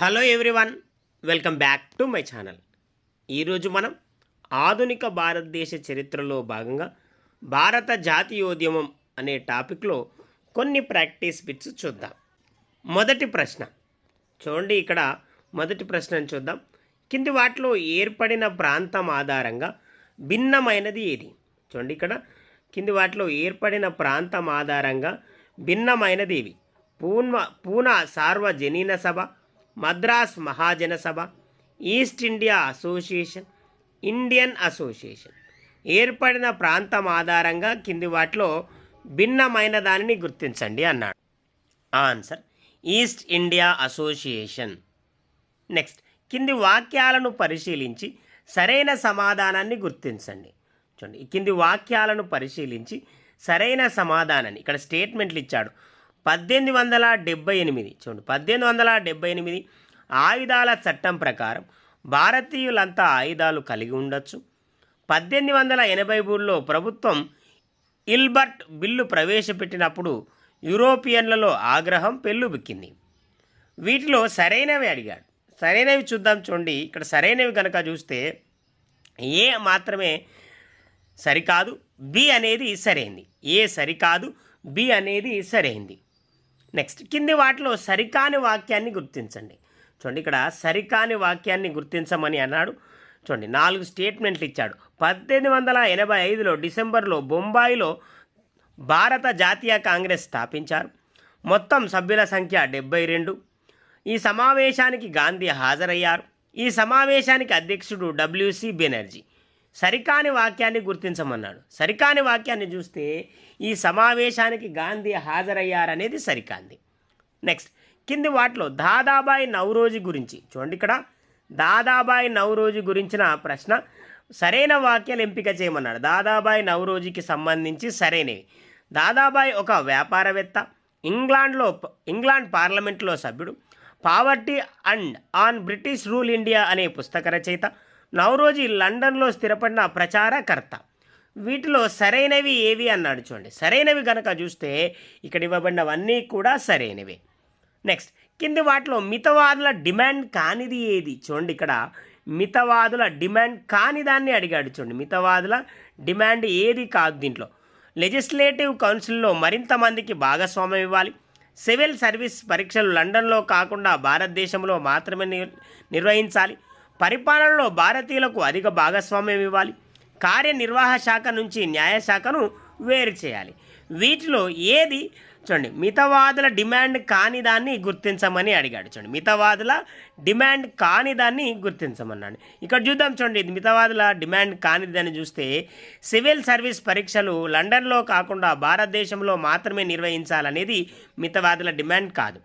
Hello everyone welcome back to my channel ఈరోజు మనం ఆధునిక భారతదేశ చరిత్రలో భాగంగా భారత జాతీయోద్యమం అనే టాపిక్లో కొన్ని ప్రాక్టీస్ బిట్స్ చూద్దాం. మొదటి ప్రశ్న. చూడండి ఇక్కడ మొదటి ప్రశ్నను చూద్దాం. కింది వాటిలో ఏర్పడిన ప్రాంతం ఆధారంగా భిన్నమైనది ఏది? చూడండి ఇక్కడ. కింది వాటిలో ఏర్పడిన ప్రాంతం ఆధారంగా భిన్నమైనది ఏవి? పూర్ణ Poona సార్వజనీన Sabha Madras Mahajana Sabha East India association Indian association. ఏర్పడిన ప్రాంతం ఆధారంగా కింది వాటిలో భిన్నమైన దానిని గుర్తించండి అన్నాడు. Answer East India association. Next కింది వాక్యాలను పరిశీలించి సరైన సమాధానాన్ని గుర్తించండి. చూడండి కింది వాక్యాలను పరిశీలించి సరైన సమాధానాన్ని ఇక్కడ స్టేట్మెంట్లు ఇచ్చాడు. పద్దెనిమిది వందల డెబ్బై ఎనిమిది. చూడండి పద్దెనిమిది వందల డెబ్బై ఎనిమిది ఆయుధాల చట్టం ప్రకారం భారతీయులంతా ఆయుధాలు కలిగి ఉండొచ్చు. పద్దెనిమిది వందల ఎనభై మూడులో ప్రభుత్వం ఇల్బర్ట్ బిల్లు ప్రవేశపెట్టినప్పుడు యూరోపియన్లలో ఆగ్రహం పెళ్ళుబిక్కింది. వీటిలో సరైనవి అడిగాడు. సరైనవి చూద్దాం చూడండి. ఇక్కడ సరైనవి కనుక చూస్తే ఏ మాత్రమే సరికాదు బి అనేది సరైంది. ఏ సరికాదు బి అనేది సరైంది. నెక్స్ట్ కింది వాటిలో సరికాని వాక్యాన్ని గుర్తించండి. చూడండి ఇక్కడ సరికాని వాక్యాన్ని గుర్తించమని అన్నాడు. చూడండి నాలుగు స్టేట్మెంట్లు ఇచ్చాడు. పద్దెనిమిది వందల ఎనభై ఐదులో డిసెంబర్లో బొంబాయిలో భారత జాతీయ కాంగ్రెస్ స్థాపించారు. మొత్తం సభ్యుల సంఖ్య డెబ్బై రెండు. ఈ సమావేశానికి గాంధీ హాజరయ్యారు. ఈ సమావేశానికి అధ్యక్షుడు డబ్ల్యూసి బెనర్జీ సరికాని వాక్యాన్ని గుర్తించమన్నాడు. సరికాని వాక్యాన్ని చూస్తే ఈ సమావేశానికి గాంధీ హాజరయ్యారనేది సరికాంది. నెక్స్ట్ కింది వాటిలో దాదాబాయి నవరోజు గురించి. చూడండి ఇక్కడ దాదాబాయి నవరోజు గురించిన ప్రశ్న సరైన వాక్యాలు ఎంపిక చేయమన్నాడు. దాదాబాయి నవరోజుకి సంబంధించి సరైనవి. దాదాబాయి ఒక వ్యాపారవేత్త ఇంగ్లాండ్లో ఇంగ్లాండ్ పార్లమెంట్లో సభ్యుడు poverty and un British rule India అనే పుస్తక రచయిత నవరోజీ లండన్లో స్థిరపడిన ప్రచారకర్త. వీటిలో సరైనవి ఏవి అన్నాడు చూడండి. సరైనవి కనుక చూస్తే ఇక్కడ ఇవ్వబడినవన్నీ కూడా సరైనవే. నెక్స్ట్ కింది వాటిలో మితవాదుల డిమాండ్ కానిది ఏది? చూడండి ఇక్కడ మితవాదుల డిమాండ్ కాని దాన్ని అడిగాడు చూడండి. మితవాదుల డిమాండ్ ఏది కాదు దీంట్లో. లెజిస్లేటివ్ కౌన్సిల్లో మరింత మందికి భాగస్వామ్యం ఇవ్వాలి. సివిల్ సర్వీస్ పరీక్షలు లండన్లో కాకుండా భారతదేశంలో మాత్రమే నిర్వహించాలి. పరిపాలనలో భారతీయులకు అధిక భాగస్వామ్యం ఇవ్వాలి. కార్యనిర్వాహ శాఖ నుంచి న్యాయశాఖను వేరు చేయాలి. వీటిలో ఏది? చూడండి మితవాదుల డిమాండ్ కాని దాన్ని గుర్తించమని అడిగాడు. చూడండి మితవాదుల డిమాండ్ కాని దాన్ని గుర్తించమన్నాడు. ఇక్కడ చూద్దాం చూడండి ఇది మితవాదుల డిమాండ్ కానిదని చూస్తే సివిల్ సర్వీస్ పరీక్షలు లండన్లో కాకుండా భారతదేశంలో మాత్రమే నిర్వహించాలనేది మితవాదుల డిమాండ్ కాదు.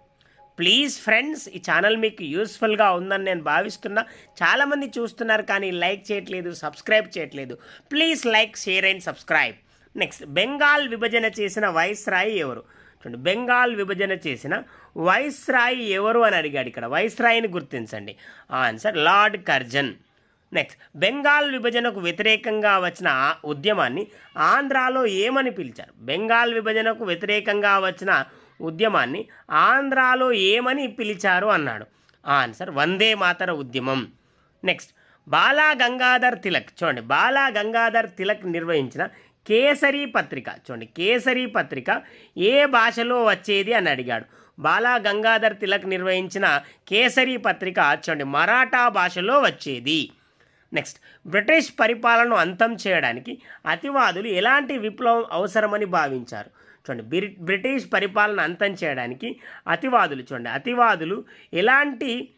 ప్లీజ్ ఫ్రెండ్స్ ఈ ఛానల్ మీకు యూస్ఫుల్గా ఉందని నేను భావిస్తున్నా. చాలామంది చూస్తున్నారు కానీ లైక్ చేయట్లేదు సబ్స్క్రైబ్ చేయట్లేదు. Please like share and subscribe. Next Bengal విభజన చేసిన వైస్రాయి ఎవరు? చూడండి బెంగాల్ విభజన చేసిన వైస్రాయి ఎవరు అని అడిగాడు ఇక్కడ. వైస్రాయిని గుర్తించండి. Answer lord Curzon. Next Bengal విభజనకు వ్యతిరేకంగా వచ్చిన ఆ ఉద్యమాన్ని ఆంధ్రాలో ఏమని పిలిచారు? బెంగాల్ విభజనకు వ్యతిరేకంగా వచ్చిన ఉద్యమాన్ని ఆంధ్రాలో ఏమని పిలిచారు అన్నాడు? ఆన్సర్ వందే మాతర ఉద్యమం. నెక్స్ట్ బాలా గంగాధర్ తిలక్. చూడండి బాలా గంగాధర్ తిలక్ నిర్వహించిన కేసరి పత్రిక. చూడండి కేసరి పత్రిక ఏ భాషలో వచ్చేది అని అడిగాడు. బాలా గంగాధర్ తిలక్ నిర్వహించిన కేసరి పత్రిక చూడండి మరాఠా భాషలో వచ్చేది. నెక్స్ట్ బ్రిటిష్ పరిపాలనను అంతం చేయడానికి అతివాదులు ఎలాంటి విప్లవం అవసరమని భావించారు? చూడండి. బ్రి- బ్రిటిష్ పరిపాలన అంతం చేయడానికి అతివాదులు చూడండి. అతివాదులు ఎలాంటి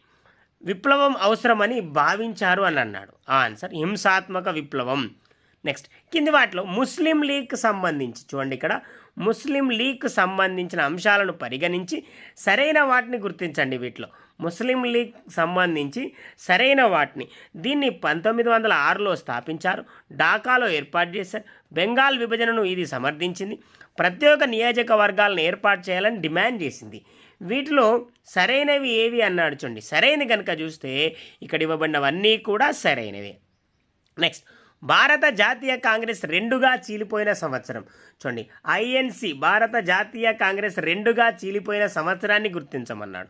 విప్లవం అవసరమని భావించారు అని అన్నాడు. ఆన్సర్ హింసాత్మక విప్లవం. నెక్స్ట్ కింది వాటిలో ముస్లిం లీగ్ సంబంధించి చూడండి ఇక్కడ. ముస్లిం లీగ్ సంబంధించిన అంశాలను పరిగణించి సరైన వాటిని గుర్తించండి వీటిలో. ముస్లిం లీగ్ సంబంధించి సరైన వాటిని. దీన్ని పంతొమ్మిది వందల ఆరులో స్థాపించారు. ఢాకాలో ఏర్పాటు చేశారు. బెంగాల్ విభజనను ఇది సమర్థించింది. ప్రత్యేక నియోజకవర్గాలను ఏర్పాటు చేయాలని డిమాండ్ చేసింది. వీటిలో సరైనవి ఏవి అన్నాడు చూడండి. సరైన కనుక చూస్తే ఇక్కడ ఇవ్వబడినవన్నీ కూడా సరైనవే. నెక్స్ట్ భారత జాతీయ కాంగ్రెస్ రెండుగా చీలిపోయిన సంవత్సరం. చూడండి. ఐఎన్సి భారత జాతీయ కాంగ్రెస్ రెండుగా చీలిపోయిన సంవత్సరాన్ని గుర్తించమన్నాడు.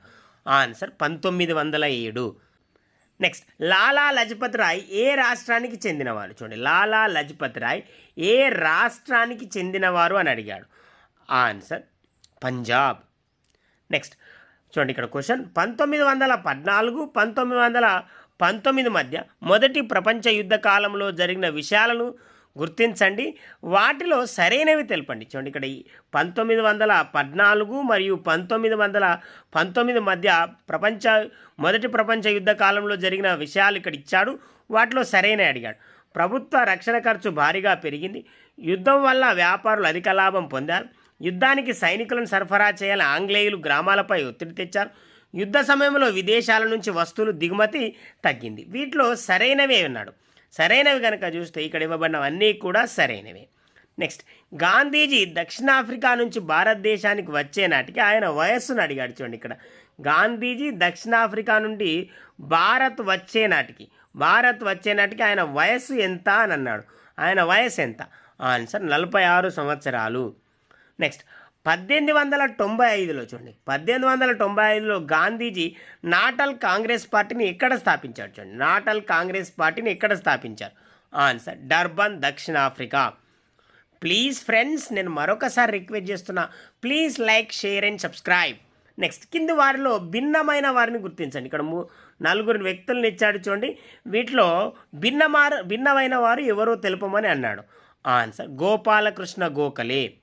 ఆన్సర్ పంతొమ్మిది వందల ఏడు. నెక్స్ట్ లాలా లజపత్ రాయ్ ఏ రాష్ట్రానికి చెందినవారు? చూడండి లాలా లజపత్ రాయ్ ఏ రాష్ట్రానికి చెందినవారు అని అడిగాడు. ఆన్సర్ పంజాబ్ నెక్స్ట్ చూడండి ఇక్కడ క్వశ్చన్ పంతొమ్మిది వందల పద్నాలుగు పంతొమ్మిది వందల పంతొమ్మిది మధ్య మొదటి ప్రపంచ యుద్ధ కాలంలో జరిగిన విషయాలను గుర్తించండి. వాటిలో సరైనవి తెలపండి. చూడండి ఇక్కడ ఈ పంతొమ్మిది వందల పద్నాలుగు మరియు పంతొమ్మిది వందల పంతొమ్మిది మధ్య ప్రపంచ మొదటి ప్రపంచ యుద్ధ కాలంలో జరిగిన విషయాలు ఇక్కడ ఇచ్చాడు. వాటిలో సరైన అడిగాడు. ప్రభుత్వ రక్షణ ఖర్చు భారీగా పెరిగింది. యుద్ధం వల్ల వ్యాపారులు అధిక లాభం పొందారు. యుద్ధానికి సైనికులను సరఫరా చేయాలని ఆంగ్లేయులు గ్రామాలపై ఒత్తిడి తెచ్చారు. యుద్ధ సమయంలో విదేశాల నుంచి వస్తువులు దిగుమతి తగ్గింది. వీటిలో సరైనవే ఉన్నాడు సరైనవి కనుక చూస్తే ఇక్కడ ఇవ్వబడినవన్నీ కూడా సరైనవే. నెక్స్ట్ గాంధీజీ దక్షిణాఫ్రికా నుంచి భారతదేశానికి వచ్చే నాటికి ఆయన వయస్సును అడిగాడు చూడండి ఇక్కడ. గాంధీజీ దక్షిణాఫ్రికా నుండి భారత్ వచ్చే నాటికి భారత్ వచ్చే నాటికి ఆయన వయస్సు ఎంత అని అన్నాడు. ఆయన వయసు ఎంత? ఆన్సర్ నలభై ఆరు సంవత్సరాలు. నెక్స్ట్ పద్దెనిమిది వందల తొంభై ఐదులో చూడండి. పద్దెనిమిది వందల తొంభై ఐదులో గాంధీజీ నాటల్ కాంగ్రెస్ పార్టీని ఎక్కడ స్థాపించాడు చూడండి. నాటల్ కాంగ్రెస్ పార్టీని ఎక్కడ స్థాపించారు. ఆన్సర్ డర్బన్ దక్షిణాఫ్రికా. ప్లీజ్ ఫ్రెండ్స్ నేను మరొకసారి రిక్వెస్ట్ చేస్తున్నా please like share and subscribe. Next కింది వారిలో భిన్నమైన వారిని గుర్తించండి. ఇక్కడ మూ నలుగురు వ్యక్తులను ఇచ్చాడు చూడండి. వీటిలో భిన్నమార భిన్నమైన వారు ఎవరో తెలుపమని అన్నాడు. ఆన్సర్ గోపాలకృష్ణ గోఖలే.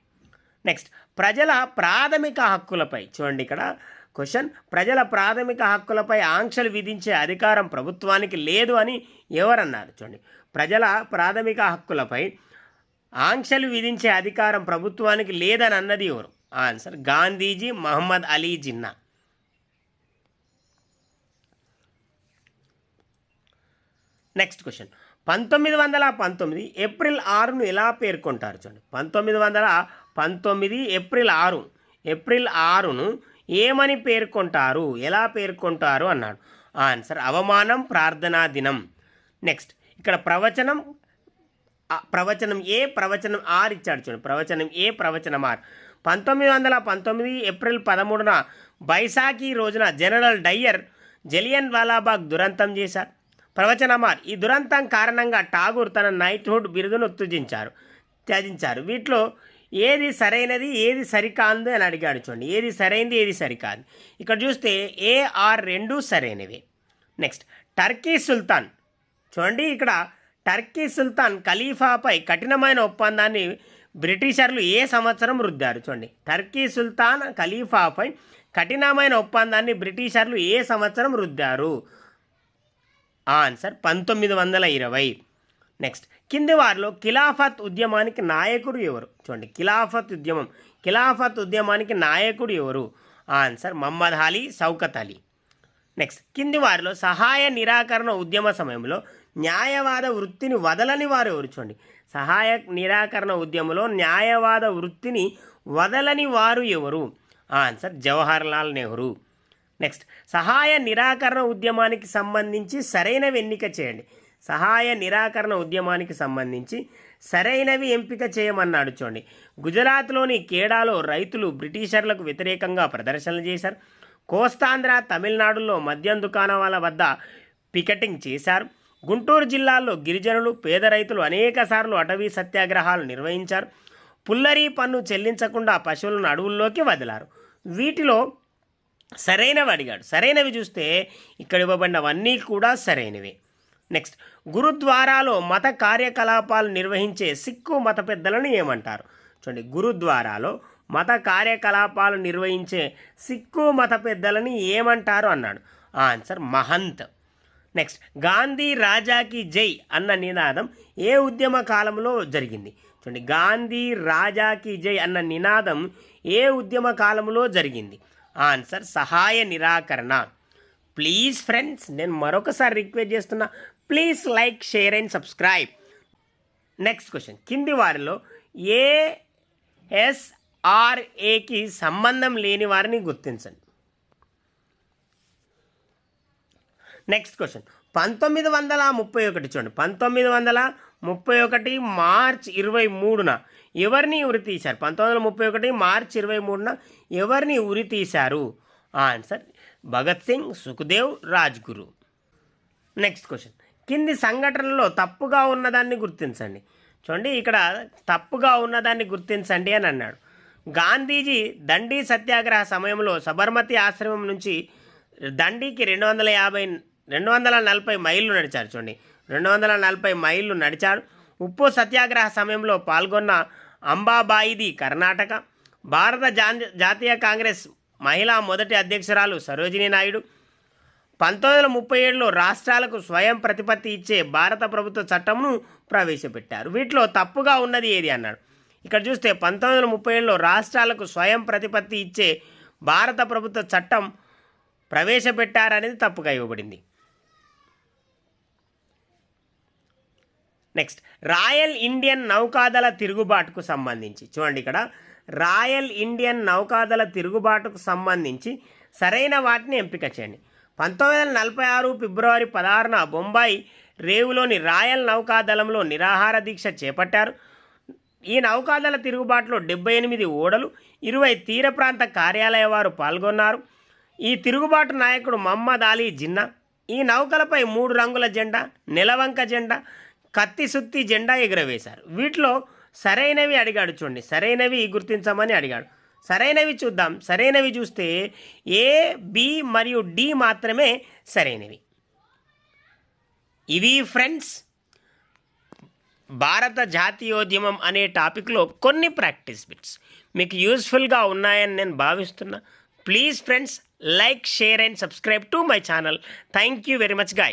నెక్స్ట్ ప్రజల ప్రాథమిక హక్కులపై. చూడండి ఇక్కడ క్వశ్చన్ ప్రజల ప్రాథమిక హక్కులపై ఆంక్షలు విధించే అధికారం ప్రభుత్వానికి లేదు అని ఎవరన్నారు? చూడండి ప్రజల ప్రాథమిక హక్కులపై ఆంక్షలు విధించే అధికారం ప్రభుత్వానికి లేదని అన్నది ఎవరు? Answer Gandhiji Mohammad Ali Jinnah. Next question పంతొమ్మిది వందల పంతొమ్మిది ఏప్రిల్ ఆరును ఎలా పేర్కొంటారు? చూడండి పంతొమ్మిది వందల పంతొమ్మిది ఏప్రిల్ ఆరు. ఏప్రిల్ ఆరును ఏమని పేర్కొంటారు? ఎలా పేర్కొంటారు? అన్నాడు. ఆన్సర్ అవమానం ప్రార్థనా దినం. నెక్స్ట్ ఇక్కడ ప్రవచనం ప్రవచనం ఏ ప్రవచనం ఆర్ ఇచ్చాడు చూడండి ప్రవచనం ఏ ప్రవచనం ఆర్. పంతొమ్మిది వందల పంతొమ్మిది ఏప్రిల్ పదమూడున బైసాఖి రోజున జనరల్ డయ్యర్ జలియన్ వాలాబాగ్ దురంతం చేశారు. ప్రవచనమార్ ఈ దురంతం కారణంగా ఠాగూర్ తన నైట్హుడ్ బిరుదును త్యజించారు. త్యజించారు. వీటిలో ఏది సరైనది ఏది సరికాంది అని అడిగాడు చూడండి. ఏది సరైనది ఏది సరికాదు. ఇక్కడ చూస్తే ఏ ఆర్ రెండు సరైనవి. నెక్స్ట్ టర్కీ సుల్తాన్ చూడండి ఇక్కడ టర్కీ సుల్తాన్ ఖలీఫాపై కఠినమైన ఒప్పందాన్ని బ్రిటిషర్లు ఏ సంవత్సరం రుద్దారు చూడండి. టర్కీ సుల్తాన్ ఖలీఫాపై కఠినమైన ఒప్పందాన్ని బ్రిటిషర్లు ఏ సంవత్సరం రుద్దారు? ఆన్సర్ పంతొమ్మిది వందల ఇరవై. నెక్స్ట్ కింది వారిలో ఖిలాఫత్ ఉద్యమానికి నాయకుడు ఎవరు? చూడండి ఖిలాఫత్ ఉద్యమం. ఖిలాఫత్ ఉద్యమానికి నాయకుడు ఎవరు? ఆన్సర్ మహమ్మద్ అలీ సౌకత్ అలీ. నెక్స్ట్ కింది వారిలో సహాయ నిరాకరణ ఉద్యమ సమయంలో న్యాయవాద వృత్తిని వదలని వారు ఎవరు? చూడండి సహాయ నిరాకరణ ఉద్యమంలో న్యాయవాద వృత్తిని వదలని వారు ఎవరు? ఆన్సర్ జవహర్లాల్ నెహ్రూ. నెక్స్ట్ సహాయ నిరాకరణ ఉద్యమానికి సంబంధించి సరైనవి ఎన్నిక చేయండి. సహాయ నిరాకరణ ఉద్యమానికి సంబంధించి సరైనవి ఎంపిక చేయమన్నాడు చూడండి. గుజరాత్లోని కేడాలో రైతులు బ్రిటిషర్లకు వ్యతిరేకంగా ప్రదర్శనలు చేశారు. కోస్తాంధ్ర తమిళనాడులో మద్యం దుకాణాల వద్ద పికెటింగ్ చేశారు. గుంటూరు జిల్లాలో గిరిజనులు పేద రైతులు అనేక సార్లు అటవీ సత్యాగ్రహాలు నిర్వహించారు. పుల్లరీ పన్ను చెల్లించకుండా పశువులను అడవుల్లోకి వదిలారు. వీటిలో సరైనవి అడిగాడు. సరైనవి చూస్తే ఇక్కడ ఇవ్వబడినవన్నీ కూడా సరైనవి. నెక్స్ట్. గురుద్వారాలో మత కార్యకలాపాలు నిర్వహించే సిక్కు మత పెద్దలను ఏమంటారు? చూడండి గురుద్వారాలో మత కార్యకలాపాలు నిర్వహించే సిక్కు మత పెద్దలని ఏమంటారు అన్నాడు? ఆన్సర్ మహంత్. నెక్స్ట్ గాంధీ రాజాకి జై అన్న నినాదం ఏ ఉద్యమ కాలంలో జరిగింది? చూడండి గాంధీ రాజాకి జై అన్న నినాదం ఏ ఉద్యమ కాలంలో జరిగింది? ఆన్సర్ సహాయ నిరాకరణ. ప్లీజ్ ఫ్రెండ్స్ నేను మరొకసారి రిక్వెస్ట్ చేస్తున్నా please like share and subscribe next question కింది వారిలో ఏ ఎస్ఆర్ఏకి సంబంధం లేని వారిని గుర్తించండి. నెక్స్ట్ క్వశ్చన్ పంతొమ్మిది వందల ముప్పై ఒకటి చూడండి. పంతొమ్మిది వందల ముప్పై ఒకటి మార్చ్ ఇరవై మూడున ఎవరిని ఉరి తీశారు? పంతొమ్మిది వందల ముప్పై ఒకటి మార్చ్ ఇరవై మూడున ఎవరిని ఉరి తీశారు? Answer Bhagat Singh Sukhdev Rajguru next question కింది సంఘటనలో తప్పుగా ఉన్నదాన్ని గుర్తించండి. చూడండి ఇక్కడ తప్పుగా ఉన్నదాన్ని గుర్తించండి అని అన్నాడు. గాంధీజీ దండి సత్యాగ్రహ సమయంలో సబర్మతి ఆశ్రమం నుంచి దండికి రెండు వందల యాభై రెండు వందల నలభై మైళ్ళు నడిచారు. చూడండి రెండు వందల నలభై మైళ్ళు నడిచాడు. ఉప్పు సత్యాగ్రహ సమయంలో పాల్గొన్న అంబాబాయిది కర్ణాటక. భారత జా- జాతీయ కాంగ్రెస్ మహిళా మొదటి అధ్యక్షురాలు సరోజినీ నాయుడు. పంతొమ్మిది వందల ముప్పై ఏడులో రాష్ట్రాలకు స్వయం ప్రతిపత్తి ఇచ్చే భారత ప్రభుత్వ చట్టంను ప్రవేశపెట్టారు. వీటిలో తప్పుగా ఉన్నది ఏది అన్నాడు. ఇక్కడ చూస్తే పంతొమ్మిది వందల ముప్పై ఏడులో రాష్ట్రాలకు స్వయం ప్రతిపత్తి ఇచ్చే భారత ప్రభుత్వ చట్టం ప్రవేశపెట్టారనేది తప్పుగా ఇవ్వబడింది. నెక్స్ట్ రాయల్ ఇండియన్ నౌకాదళ తిరుగుబాటుకు సంబంధించి. చూడండి ఇక్కడ రాయల్ ఇండియన్ నౌకాదళ తిరుగుబాటుకు సంబంధించి సరైన వాటిని ఎంపిక చేయండి. పంతొమ్మిది వందల నలభై ఆరు ఫిబ్రవరి పదహారున బొంబాయి రేవులోని రాయల్ నౌకాదళంలో నిరాహార దీక్ష చేపట్టారు. ఈ నౌకాదళ తిరుగుబాటులో డెబ్బై ఎనిమిది ఓడలు ఇరవై తీర ప్రాంత కార్యాలయ వారు పాల్గొన్నారు. ఈ తిరుగుబాటు నాయకుడు మహమ్మద్ అలీ జిన్నా ఈ నౌకలపై మూడు రంగుల జెండా నెలవంక జెండా కత్తి సుత్తి జెండా ఎగురవేశారు. వీటిలో సరైనవి అడిగాడు చూడండి సరైనవి గుర్తించమని అడిగాడు. సరైనవి చూద్దాం. సరైనవి చూస్తే ఏ బి మరియు డి మాత్రమే సరైనవి. ఇవి ఫ్రెండ్స్ భారత జాతీయోద్యమం అనే టాపిక్లో కొన్ని ప్రాక్టీస్ బిట్స్. మీకు యూస్ఫుల్గా ఉన్నాయని నేను భావిస్తున్నా. Please friends like share and subscribe to my channel. Thank you very much guys